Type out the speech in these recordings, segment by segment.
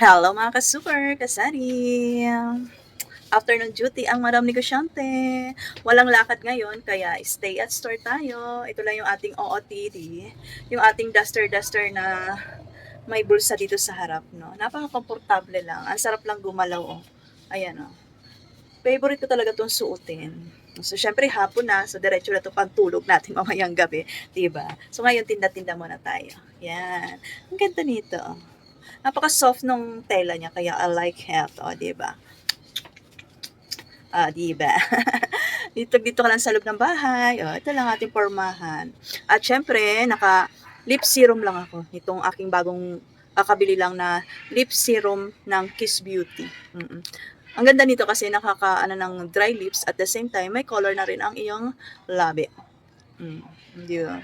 Hello mga ka-super, kasari! Afternoon duty ang madam negosyante. Walang lakad ngayon, kaya stay at store tayo. Ito lang yung ating OOTD. Yung ating duster-duster na may bulsa dito sa harap. No? Napaka-komportable lang. Ang sarap lang gumalaw. Oh. Ayan Oh. Favorite ko talaga itong suotin. So, syempre, hapon na. So, diretso na ito pantulog natin mamayang gabi. Diba? So, ngayon, tinda-tinda muna tayo. Yan. Ang ganda nito. Oh. Napaka-soft nung tela niya, kaya I like it. O, di ba? Ah, di ba? dito, dito ka lang sa loob ng bahay. O, ito lang ating pormahan. At syempre, naka lip serum lang ako. Itong aking bagong kakabili lang na lip serum ng Kiss Beauty. Mm-mm. Ang ganda nito kasi nakaka ano ng dry lips at the same time may color na rin ang iyong labi. Mm, di ba?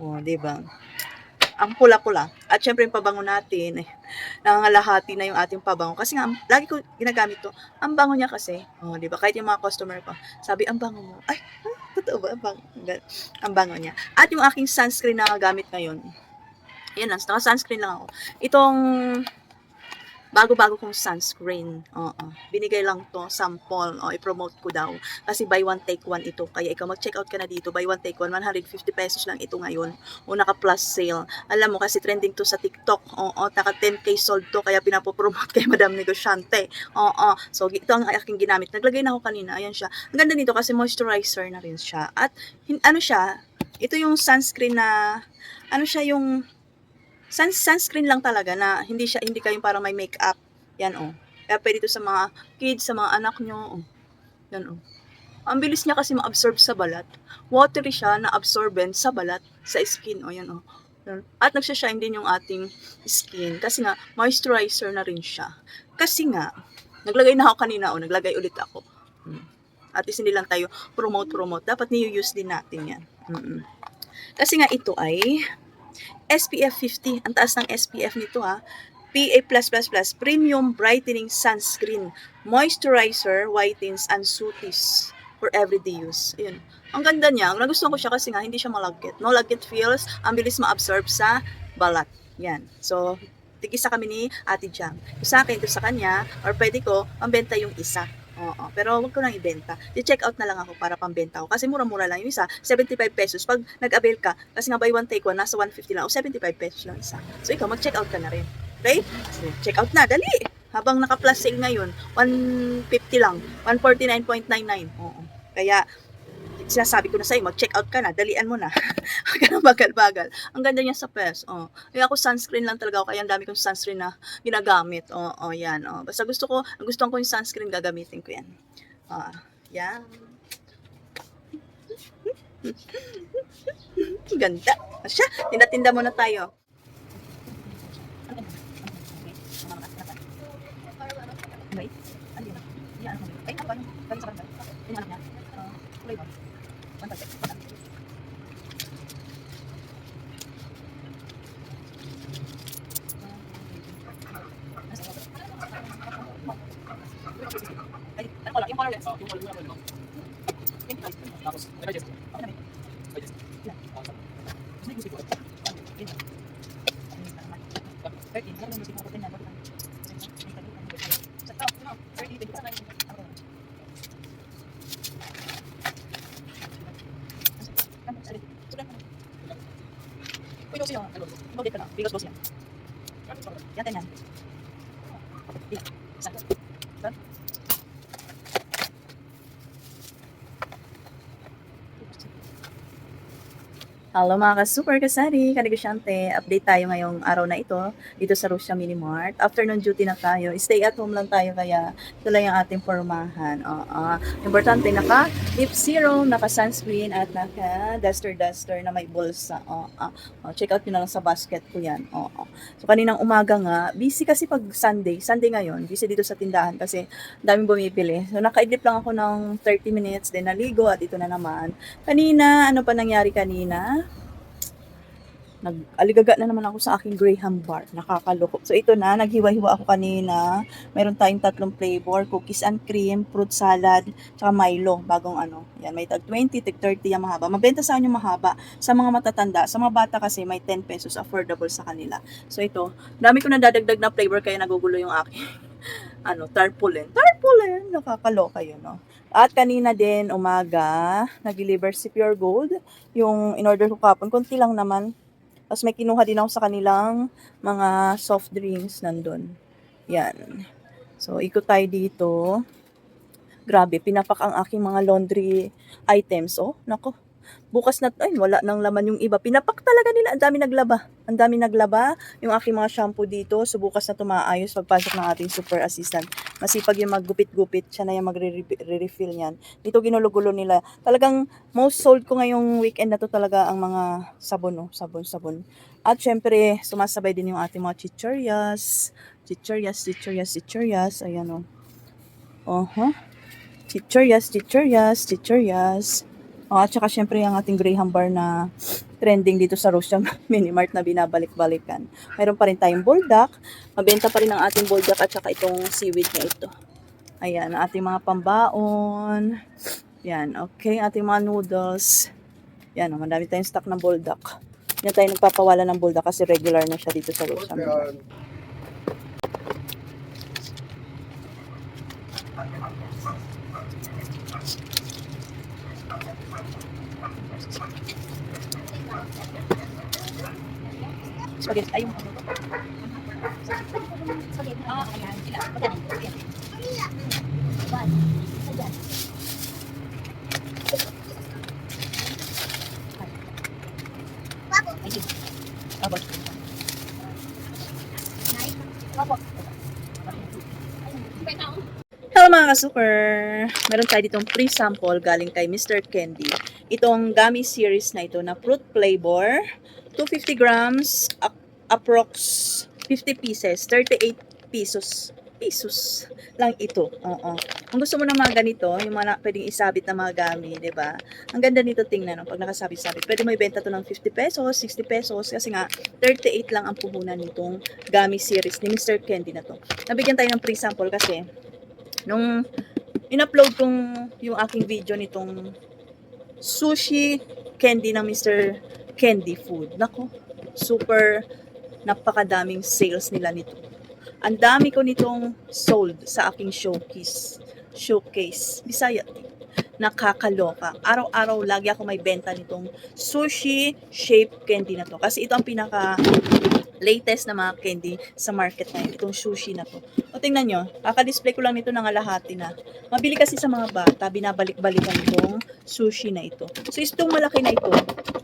Oh, di ba? Ang pula-pula. At syempre yung pabango natin, eh, nangangalahati na yung ating pabango. Kasi nga, lagi ko ginagamit to. Ang bango niya kasi, oh, di ba? Kahit yung mga customer ko, sabi, ang bango mo. Ay, totoo ba? Ang bango, ang bango niya. At yung aking sunscreen na gamit ngayon, yan lang, naka-sunscreen lang ako. Itong bago-bago kong sunscreen. Oo. Binigay lang to, sample. O, i-promote ko daw. Kasi buy one, take one ito. Kaya ikaw mag-check out ka na dito. Buy one, take one. 150 pesos lang ito ngayon. O, naka-plus sale. Alam mo, kasi trending to sa TikTok. Oo. Naka 10k sold to. Kaya pinapopromote kay Madam Negosyante. Oo. So, ito ang aking ginamit. Naglagay na ako kanina. Ayan siya. Ang ganda nito kasi moisturizer na rin siya. At, hin- ano siya, ito yung sunscreen na, ano siya yung sun, sunscreen lang talaga na hindi siya hindi kayong parang may makeup. Yan oh. Kaya pwede ito sa mga kids, sa mga anak nyo. Oh. Yan oh. Ang bilis niya kasi ma-absorb sa balat. Watery siya na absorbent sa balat, sa skin. Oh, yan oh. Yan. At nagsashine din yung ating skin. Kasi nga, moisturizer na rin siya. Kasi nga, naglagay na ako kanina, oh, naglagay ulit ako. Hmm. At least hindi lang tayo promote-promote. Dapat niyo-use din natin yan. Mm-mm. Kasi nga ito ay SPF 50. Ang taas ng SPF nito ha. PA+++ Premium Brightening Sunscreen Moisturizer Whitens and Soothes for everyday use. Ayun. Ang ganda niya. Ang nagustuhan ko siya kasi nga hindi siya malagkit. No lagkit feels. Ang bilis ma-absorb sa balat. Yan. So, tigisa kami ni Ate Jam. Sa akin, sa kanya, or pwede ko, pambenta yung isa. Oo, pero wag ko nang ibenta. I-check out na lang ako para pambenta ko. Kasi mura-mura lang yung isa, 75 pesos. Pag nag-avail ka, kasi nga buy one take one, nasa 150 lang o 75 pesos lang isa. So ikaw, mag-check out ka na rin. Okay? So, check out na, dali! Habang naka-plus sale ngayon, 150 lang, 149.99. Oo. Kaya, sinasabi ko na sa'yo, mag-check out ka na, dalian mo na. Huwag bagal-bagal. Ang ganda niya sa PES. Oh. Kaya ako sunscreen lang talaga ako, kaya ang dami kong sunscreen na ginagamit. Oh, oh, yan. Oh. Basta gusto ko, gusto ko yung sunscreen, gagamitin ko yan. Ah, yan. Ganda. Asya, tinda-tinda muna tayo. Wait. Ano yun? Yan? Ay, ano ba yun? Galing sa. Yun yung anak niya. Ah, kulay ba? Ay, ano color? Yung color lens. Yung color. Yung color. Tapos, digest. Ako na, may. Digest. Yan. Gusto niyo gusto ko. Yun. Thirteen. Yan yung music mo ko. Tingnan mo. Sa top, no? Thirty, twenty. Ako na. Ano, sorry. Sulat mo. Uy, boss yun. Ikaw dito lang. Bilos boss yan. Yan, yan. Di. Isa. Isa. Hello mga ka-super kasari, kanegosyante. Update tayo ngayong araw na ito dito sa Russia Mini Mart. Afternoon duty na tayo. Stay at home lang tayo kaya ito lang yung ating formahan. Oo. Importante, naka lip serum, naka sunscreen at naka duster duster na may bulsa. Oo. Oh, check out nyo na lang sa basket ko yan. Oo. So kaninang umaga nga, busy kasi pag Sunday. Sunday ngayon, busy dito sa tindahan kasi daming bumibili. So nakaidlip lang ako ng 30 minutes, then naligo at ito na naman. Kanina, ano pa nangyari kanina? Nag-aligaga na naman ako sa aking Graham bar. Nakakaloko. So, ito na. Naghiwa-hiwa ako kanina. Meron tayong tatlong flavor. Cookies and cream, fruit salad, tsaka Milo. Bagong ano. Yan, may tag 20, tag 30 yung mahaba. Mabenta sa inyo mahaba. Sa mga matatanda. Sa mga bata kasi may 10 pesos affordable sa kanila. So, ito. Dami ko na dadagdag na flavor kaya nagugulo yung aking ano, tarpaulin. Tarpaulin! Nakakaloka yun, no? At kanina din, umaga, nag-deliver si Pure Gold. Yung in-order ko kapon, konti lang naman. Tapos may kinuha din ako sa kanilang mga soft drinks nandun. Yan. So, ikot tayo dito. Grabe, pinapak ang aking mga laundry items. Oh, nako. Bukas na, ay, wala nang laman yung iba. Pinapak talaga nila. Ang dami naglaba. Ang dami naglaba. Yung aking mga shampoo dito. So, bukas na tumaayos pagpasok ng ating super assistant. Masipag yung maggupit-gupit. Siya na yung magre-refill niyan. Dito ginulo-gulo nila. Talagang most sold ko ngayong weekend na to talaga ang mga sabon, no? Sabon, sabon. At syempre, sumasabay din yung ating mga chichoryas. Chichoryas, chichoryas, chichoryas. Ayan, oh. Uh-huh. Chichoryas, chichoryas, chichoryas. Oh, at saka syempre yung ating Graham bar na trending dito sa Rosyam Minimart na binabalik-balikan. Mayroon pa rin tayong buldak. Mabenta pa rin ang ating buldak at saka itong seaweed na ito. Ayan, ating mga pambaon. Yan, okay. Ating mga noodles. Yan, oh, madami tayong stock ng buldak. Yan tayo nagpapawala ng buldak kasi regular na siya dito sa Rosyam Minimart. Spaghetti, ayun. Ah, ayan sila. Magkano? Ayan. One. Ayan. Ay, sige. Abot. Opo. Hello mga kasuper! Meron tayo ditong free sample galing kay Mr. Candy. Itong gummy series na ito na fruit flavor, 250 grams, ap- approx 50 pieces, 38 pesos. Pesos lang ito. Oo. Kung gusto mo ng mga ganito, yung mga pwedeng isabit na mga gami, di ba? Ang ganda nito tingnan, no? pag nakasabit-sabit. Pwede mo ibenta to ng 50 pesos, 60 pesos, kasi nga 38 lang ang puhunan nitong gummy series ni Mr. Candy na to. Nabigyan tayo ng free sample kasi nung in-upload kong yung aking video nitong sushi candy ng Mr. Candy Food. Nako, super napakadaming sales nila nito. Ang dami ko nitong sold sa aking showcase. Showcase. Bisaya. Nakakaloka. Araw-araw lagi ako may benta nitong sushi shaped candy na to. Kasi ito ang pinaka latest na mga candy sa market ngayon. Itong sushi na to. O tingnan nyo, kaka-display ko lang nito ng alahati na. Mabili kasi sa mga bata, binabalik-balikan itong sushi na ito. So, itong malaki na ito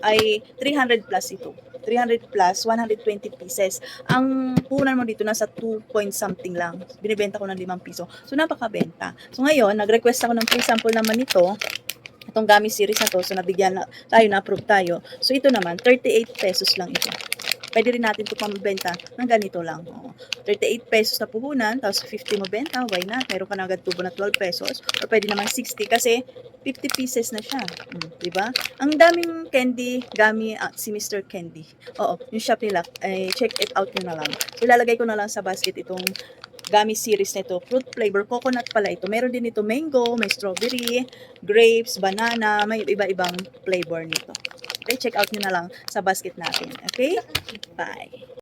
ay 300 plus ito. 300 plus, 120 pieces. Ang punan mo dito nasa 2 point something lang. Binibenta ko ng 5 piso. So, napakabenta. So, ngayon, nag-request ako ng free sample naman nito itong gummy series na to, so nabigyan na tayo, na-approve tayo. So, ito naman, 38 pesos lang ito. Pwede rin natin ito pambenta ng ganito lang. Oo. 38 pesos na puhunan, tapos 50 mo benta, why not? Meron ka na agad tubo na 12 pesos, or pwede naman 60 kasi 50 pieces na siya. Mm, di ba? Ang daming candy, gummy, ah, si Mr. Candy. Oo, yung shop nila, eh, check it out nyo na lang. So, ilalagay ko na lang sa basket itong gummy series nito. Fruit flavor, coconut pala ito. Meron din ito mango, may strawberry, grapes, banana, may iba-ibang flavor nito. Okay, check out nyo na lang sa basket natin. Okay? Bye!